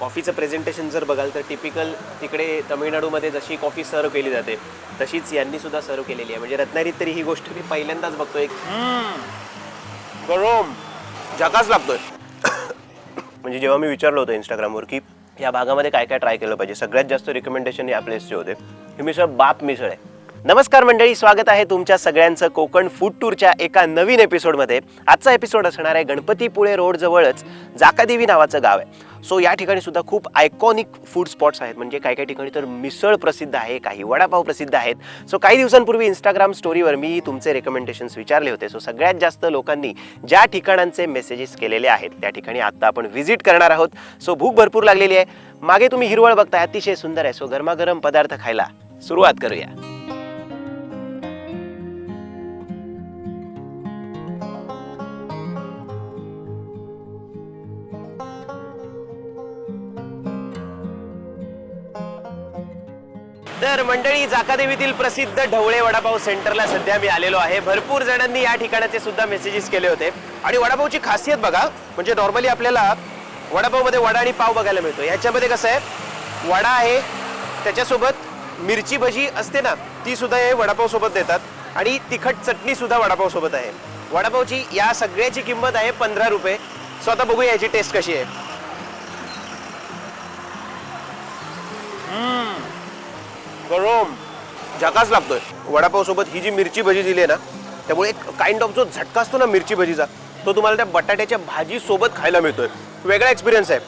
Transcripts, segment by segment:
कॉफीचं presentation जर बघाल तर टिपिकल तिकडे तमिळनाडूमध्ये जशी कॉफी सर्व केली जाते तशीच यांनी सुद्धा सर्व केलेली आहे. म्हणजे रत्नागिरीत तरी ही गोष्ट मी पहिल्यांदाच बघतो एक गरम. झकाच लागतोय. म्हणजे जेव्हा मी विचारलं होतं इंस्टाग्रामवर की या भागामध्ये काय काय ट्राय केलं पाहिजे सगळ्यात जास्त रिकमेंडेशन या प्लेसचे होते. ही मिसळ बाप मिसळ आहे. नमस्कार मंडळी स्वागत आहे तुमच्या सगळ्यांचं कोकण फूड टूरच्या एका नवीन एपिसोडमध्ये आजचा एपिसोड असणार आहे गणपतीपुळे रोडजवळच जाकादेवी नावाचं गाव आहे. सो या ठिकाणी सुद्धा खूप आयकॉनिक फूड स्पॉट्स आहेत. म्हणजे काही काही ठिकाणी तर मिसळ प्रसिद्ध आहे काही वडापाव प्रसिद्ध आहेत. सो काही दिवसांपूर्वी इंस्टाग्राम स्टोरीवर मी तुमचे रेकमेंडेशन्स विचारले होते. सो सगळ्यात जास्त लोकांनी ज्या ठिकाणांचे मेसेजेस केलेले आहेत त्या ठिकाणी आत्ता आपण व्हिजिट करणार आहोत. सो भूक भरपूर लागलेली आहे. मागे तुम्ही हिरवळ बघताय अतिशय सुंदर आहे. सो गरमागरम पदार्थ खायला सुरुवात करूया. तर मंडळी जाकादेवीतील प्रसिद्ध ढवळे वडापाव सेंटरला सध्या मी आलेलो आहे. भरपूर जणांनी या ठिकाणाचे सुद्धा मेसेजेस केले होते. आणि वडापावची खासियत बघा म्हणजे नॉर्मली आपल्याला वडापावमध्ये वडा आणि पाव बघायला मिळतो. ह्याच्यामध्ये कसं आहे वडा आहे त्याच्यासोबत मिरची भजी असते ना ती सुद्धा हे वडापावसोबत देतात. आणि तिखट चटणी सुद्धा वडापावसोबत आहे. वडापावची या सगळ्याची किंमत आहे पंधरा रुपये. सो आता बघूया याची टेस्ट कशी आहे. गरम. झकास लागतोय. वडापावसोबत ही जी मिरची भजी दिली आहे ना त्यामुळे एक काइंड ऑफ जो झटका असतो ना मिरची भजीचा तो तुम्हाला त्या बटाट्याच्या भाजीसोबत खायला मिळतोय. वेगळा एक्सपिरियन्स आहे.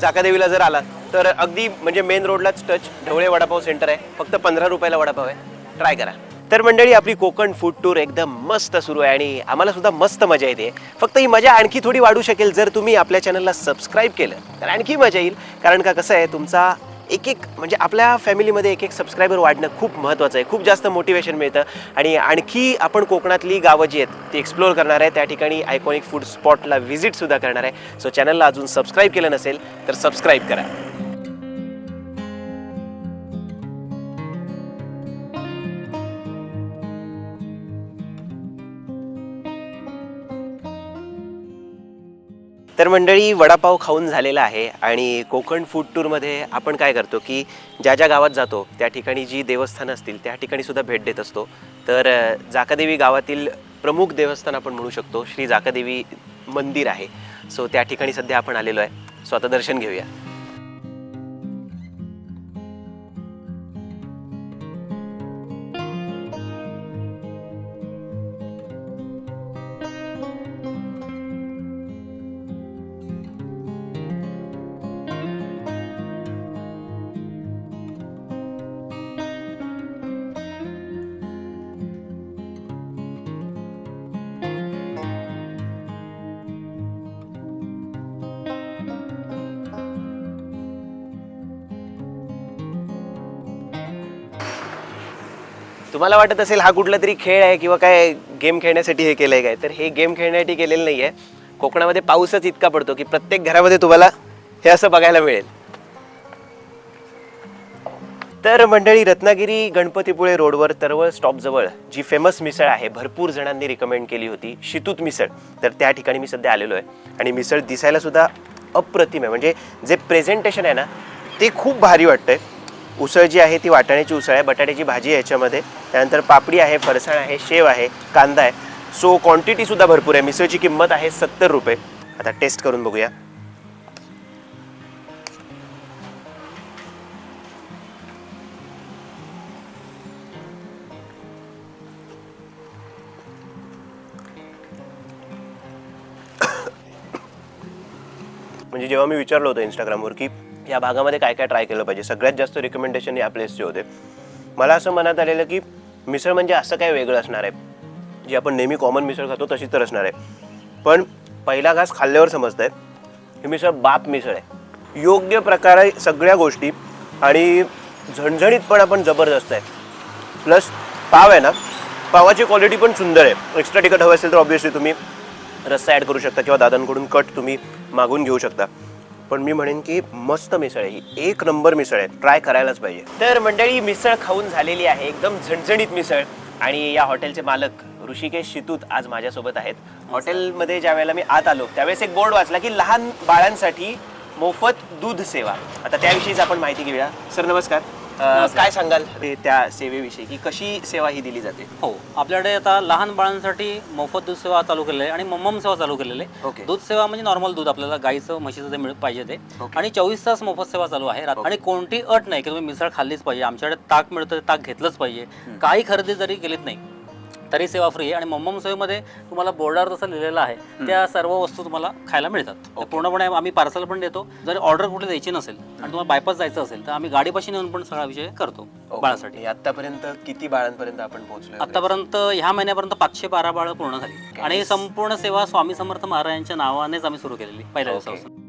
जाकादेवीला जर आला तर अगदी म्हणजे मेन रोडलाच टच ढवळे वडापाव सेंटर आहे. फक्त पंधरा रुपयाला वडापाव आहे. ट्राय करा. तर मंडळी आपली कोकण फूड टूर एकदम मस्त सुरू आहे आणि आम्हाला सुद्धा मस्त मजा येते. फक्त ही मजा आणखी थोडी वाढू शकेल जर तुम्ही आपल्या चॅनलला सबस्क्राईब केलं तर आणखी मजा येईल. कारण का कसं आहे तुमचा एक एक म्हणजे आपल्या फॅमिलीमध्ये एक एक सबस्क्रायबर वाढणं खूप महत्त्वाचं आहे. खूप जास्त मोटिवेशन मिळतं. आणि आणखी आपण कोकणातली गावं जी आहेत ती एक्सप्लोअर करणार आहे. त्या ठिकाणी आयकॉनिक फूड स्पॉटला व्हिजिटसुद्धा करणार आहे. सो चॅनलला अजून सबस्क्राईब केलं नसेल तर सबस्क्राईब करा. तर मंडळी वडापाव खाऊन झालेला आहे आणि कोकण फूड टूरमध्ये आपण काय करतो की ज्या ज्या गावात जातो त्या ठिकाणी जी देवस्थानं असतील त्या ठिकाणी सुद्धा भेट देत असतो. तर जाकादेवी गावातील प्रमुख देवस्थान आपण म्हणू शकतो श्री जाकादेवी मंदिर आहे. सो त्या ठिकाणी सध्या आपण आलेलो आहे. सो आता दर्शन घेऊया. तुम्हाला वाटत असेल हा कुठला तरी खेळ आहे किंवा काय गेम खेळण्यासाठी हे केलं आहे काय? तर हे गेम खेळण्यासाठी केलेलं नाही आहे कोकणामध्ये पाऊसच इतका पडतो की प्रत्येक घरामध्ये तुम्हाला हे असं बघायला मिळेल. तर मंडळी रत्नागिरी गणपतीपुळे रोडवर तरवळ स्टॉपजवळ जी फेमस मिसळ आहे भरपूर जणांनी रिकमेंड केली होती शितूत मिसळ. तर त्या ठिकाणी मी सध्या आलेलो आहे. आणि मिसळ दिसायला सुद्धा अप्रतिम आहे. म्हणजे जे प्रेझेंटेशन आहे ना ते खूप भारी वाटतंय. उसळ जी आहे ती वाटाण्याची उसळ आहे बटाट्याची भाजी आहे याच्यामध्ये. त्यानंतर पापडी आहे फरसाण आहे शेव आहे कांदा आहे. सो क्वांटिटीसुद्धा भरपूर आहे. मिसळची किंमत आहे सत्तर रुपये. आता टेस्ट करून बघूया. म्हणजे जेव्हा मी विचारलं होतं इंस्टाग्रामवर की या भागामध्ये काय काय ट्राय केलं पाहिजे सगळ्यात जास्त रिकमेंडेशन या प्लेसचे होते. मला असं मनात आलेलं की मिसळ म्हणजे असं काय वेगळं असणार आहे. जी आपण नेहमी कॉमन मिसळ खातो तशी तर असणार आहे. पण पहिला घास खाल्ल्यावर समजत आहे ही मिसळ बाप मिसळ आहे. योग्य प्रकारे सगळ्या गोष्टी आणि झणझणीत पण आपण जबरदस्त आहे. प्लस पाव आहे ना पावाची क्वालिटी पण सुंदर आहे. एक्स्ट्रा तिखट हवं असेल तर ऑब्व्हियसली तुम्ही रस्सा ॲड करू शकता किंवा दादांकडून कट तुम्ही मागून घेऊ शकता. पण मी म्हणेन की मस्त मिसळ आहे. ही एक नंबर मिसळ आहे. ट्राय करायलाच पाहिजे. तर मंडळी मिसळ खाऊन झालेली आहे एकदम झणझणीत मिसळ. आणि या हॉटेलचे मालक ऋषिकेश शितूत आज माझ्यासोबत आहेत. हॉटेलमध्ये ज्या वेळेला मी आत आलो त्यावेळेस एक बोर्ड वाचला की लहान बाळांसाठी मोफत दूध सेवा. आता त्याविषयीच आपण माहिती घेऊया. सर नमस्कार. अ, काय सांगाल ते त्या सेवेविषयी? की कशी सेवा ही दिली जाते? हो आपल्याकडे आता लहान बाळांसाठी मोफत दूध सेवा चालू केलेली आहे आणि मम्मम सेवा चालू केलेली ओके. आहे दूध सेवा म्हणजे नॉर्मल दूध आपल्याला गाईचं म्हशीचं जे मिळ पाहिजे ते. ओके. आणि चोवीस तास मोफत सेवा चालू आहे. रात- आणि कोणती अट नाही की तुम्ही मिसळ खाल्लीच पाहिजे. आमच्याकडे ताक मिळतं ते ताक घेतलंच पाहिजे. काही खरेदी जरी केलीत नाही तरी सेवा फ्री आहे आणि मम्मम सेवेमध्ये तुम्हाला बोर्डावर जसं लिहिलेलं आहे त्या सर्व वस्तू तुम्हाला खायला मिळतात. पूर्णपणे आम्ही पार्सल पण देतो. जर ऑर्डर कुठे द्यायची नसेल आणि तुम्हाला बायपास जायचं असेल तर आम्ही गाडीपाशी नेऊन पण सगळा विषय करतो बाळासाठी. आतापर्यंत किती बाळांपर्यंत आपण पोहोचलो आतापर्यंत ह्या महिन्यापर्यंत पाचशे बारा बाळं पूर्ण झाली. आणि संपूर्ण सेवा स्वामी समर्थ महाराजांच्या नावानेच आम्ही सुरू केलेली पहिल्या. दिवसापासून.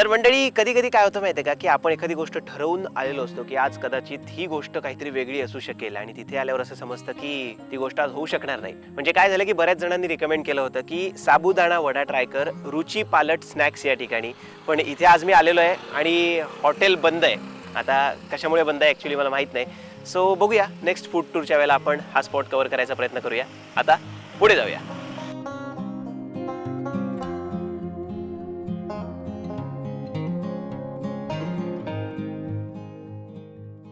तर मंडळी कधी कधी काय होतं माहितीये का की आपण एखादी गोष्ट ठरवून आलेलो असतो की आज कदाचित ही गोष्ट काहीतरी वेगळी असू शकेल आणि तिथे आल्यावर असं समजतं की ती गोष्ट आज होऊ शकणार नाही. म्हणजे काय झालं की बऱ्याच जणांनी रिकमेंड केलं होतं की साबुदाणा वडा ट्राय कर रुची पालट स्नॅक्स या ठिकाणी. पण इथे आज मी आलेलो आहे आणि हॉटेल बंद आहे. आता कशामुळे बंद आहे ॲक्च्युली मला माहीत नाही. सो बघूया नेक्स्ट फूड टूरच्या वेळेला आपण हा स्पॉट कवर करायचा प्रयत्न करूया. आता पुढे जाऊया.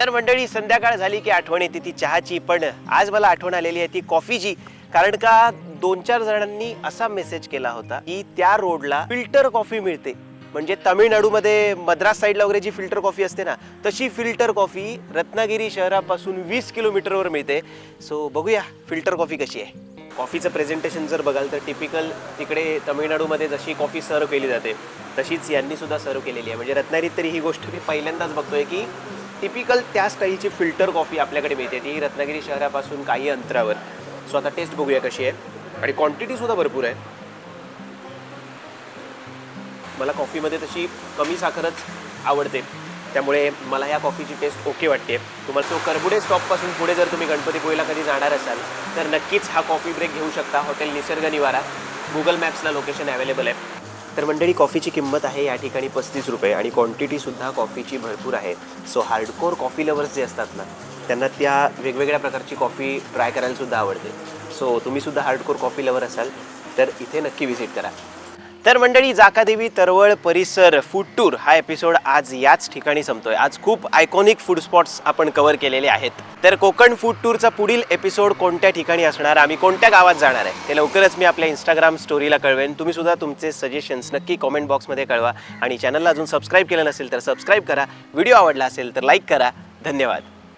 तर मंडळी. संध्याकाळ झाली की आठवण येते ती चहाची. पण आज मला आठवण आलेली आहे ती कॉफीची. कारण का दोन चार जणांनी असा मेसेज केला होता की त्या रोडला फिल्टर कॉफी मिळते. म्हणजे तामिळनाडूमध्ये मद्रास साईडला वगैरे जी फिल्टर कॉफी असते ना तशी फिल्टर कॉफी रत्नागिरी शहरापासून वीस किलोमीटरवर मिळते. सो बघूया फिल्टर कॉफी कशी आहे. कॉफीचं प्रेझेंटेशन जर बघाल तर टिपिकल तिकडे तामिळनाडूमध्ये जशी कॉफी सर्व केली जाते तशीच यांनी सुद्धा सर्व केलेली आहे. म्हणजे रत्नागिरीत तरी ही गोष्ट मी पहिल्यांदाच बघतोय की टिपिकल त्या स्टाईलची फिल्टर कॉफी आपल्याकडे मिळते. ती रत्नागिरी शहरापासून काही अंतरावर. सो आता टेस्ट बघूया कशी आहे. आणि क्वांटिटी सुद्धा भरपूर आहे. मला कॉफीमध्ये तशी कमी साखरच आवडते. त्यामुळे मला या कॉफीची टेस्ट ओके वाटते. तुम्हाला सो करबुडे स्टॉपपासून पुढे जर तुम्ही गणपतीपुळेला कधी जाणार असाल तर नक्कीच हा कॉफी ब्रेक घेऊ शकता. हॉटेल निसर्ग निवारा. गुगल मॅप्सला लोकेशन अवेलेबल आहे. तर मंडळी कॉफीची किंमत आहे या ठिकाणी पस्तीस रुपये आणि क्वांटिटीसुद्धा कॉफीची भरपूर आहे. सो हार्डकोर कॉफी लवर्स जे असतात ना त्यांना त्या वेगवेगळ्या प्रकारची कॉफी ट्राय करायलासुद्धा आवडते. सो तुम्हीसुद्धा हार्डकोर कॉफी लवर असाल तर इथे नक्की व्हिजिट करा. तर मंडळी जाकादेवी तरवळ परिसर फूड टूर हा एपिसोड आज याच ठिकाणी संपतोय. आज खूप आयकॉनिक फूड स्पॉट्स आपण कव्हर केलेले आहेत. तर कोकण फूड टूरचा पुढील एपिसोड कोणत्या ठिकाणी असणार आम्ही कोणत्या गावात जाणार आहे ते लवकरच मी आपल्या इंस्टाग्राम स्टोरीला कळवेन. तुम्ही सुद्धा तुमचे सजेशन्स नक्की कॉमेंट बॉक्समध्ये कळवा. आणि चॅनलला अजून सबस्क्राईब केलं नसेल तर सबस्क्राईब करा. व्हिडिओ आवडला असेल तर लाईक करा. धन्यवाद.